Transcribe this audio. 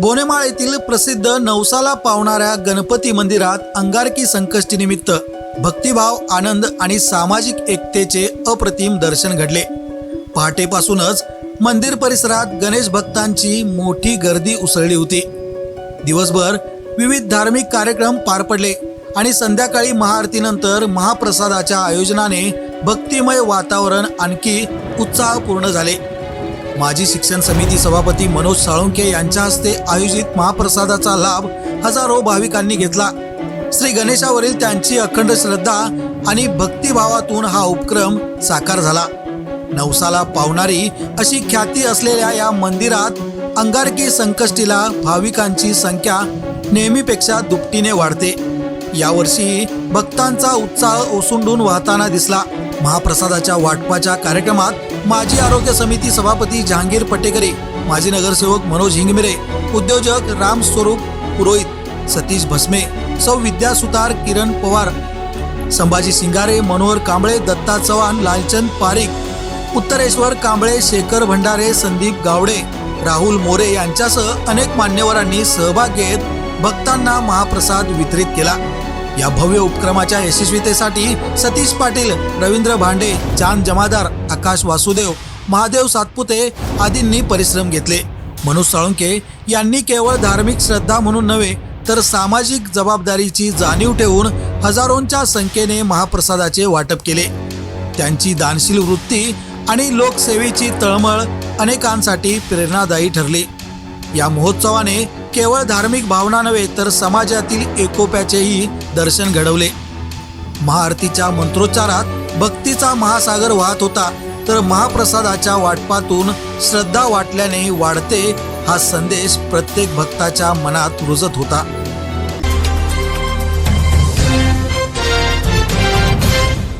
बोनेमाळ येथील प्रसिद्ध नवसाला पावणाऱ्या गणपती मंदिरात अंगारकी संकष्टीनिमित्त भक्तिभाव आनंद आणि सामाजिक एकतेचे अप्रतिम दर्शन घडले. पहाटेपासूनच मंदिर परिसरात गणेश भक्तांची मोठी गर्दी उसळली होती. दिवसभर विविध धार्मिक कार्यक्रम पार पडले आणि संध्याकाळी महाआरतीनंतर महाप्रसादाच्या आयोजनाने भक्तिमय वातावरण आणखी उत्साहपूर्ण झाले. माजी शिक्षण समिती सभापती मनोज साळुंके यांच्या हस्ते आयोजित महाप्रसादाचा लाभ हजारो भाविकांनी घेतला. श्री गणेशावरील त्यांची अखंड श्रद्धा आणि भक्तिभावातून हा उपक्रम साकार झाला. नवसाला पावणारी अशी ख्याती असलेल्या या मंदिरात अंगारकी संकष्टीला भाविकांची संख्या नेहमीपेक्षा दुपटीने वाढते. यावर्षी भक्तांचा उत्साह ओसंडून वाहताना दिसला. महाप्रसादाच्या वाटपाच्या कार्यक्रमात माजी आरोग्य समिती सभापती जहांगीर पटेकरे माजी नगरसेवक मनोज हिंगमिरे उद्योजक राम स्वरूप पुरोहित सतीश भस्मे सौ विद्या सुतार किरण पवार संभाजी सिंगारे मनोहर कांबळे दत्ता चव्हाण लालचंद पारिक उत्तरेश्वर कांबळे शेखर भंडारे संदीप गावडे राहुल मोरे यांच्यासह अनेक मान्यवरांनी सहभाग घेत भक्तांना महाप्रसाद वितरित केला. या भव्य उपक्रमाच्या यशस्वीतेसाठी सतीश पाटील रवींद्र भांडे चांद जमादार आकाश वासुदेव महादेव सातपुते आदींनी परिश्रम घेतले. मनोज साळुंके यांनी केवळ धार्मिक श्रद्धा म्हणून नव्हे तर सामाजिक जबाबदारीची जाणीव ठेवून हजारोंच्या संख्येने महाप्रसादाचे वाटप केले. त्यांची दानशील वृत्ती आणि लोकसेवेची तळमळ अनेकांसाठी प्रेरणादायी ठरली. या महोत्सवाने केवळ धार्मिक भावना नव्हे तर समाजातील एकोप्याचेही दर्शन घडवले. महाआरतीच्या मंत्रोच्चारात भक्तीचा महासागर वाहत होता तर महाप्रसादाच्या वाटपातून श्रद्धा वाटल्याने वाढते हा संदेश प्रत्येक भक्ताच्या मनात रुजत होता.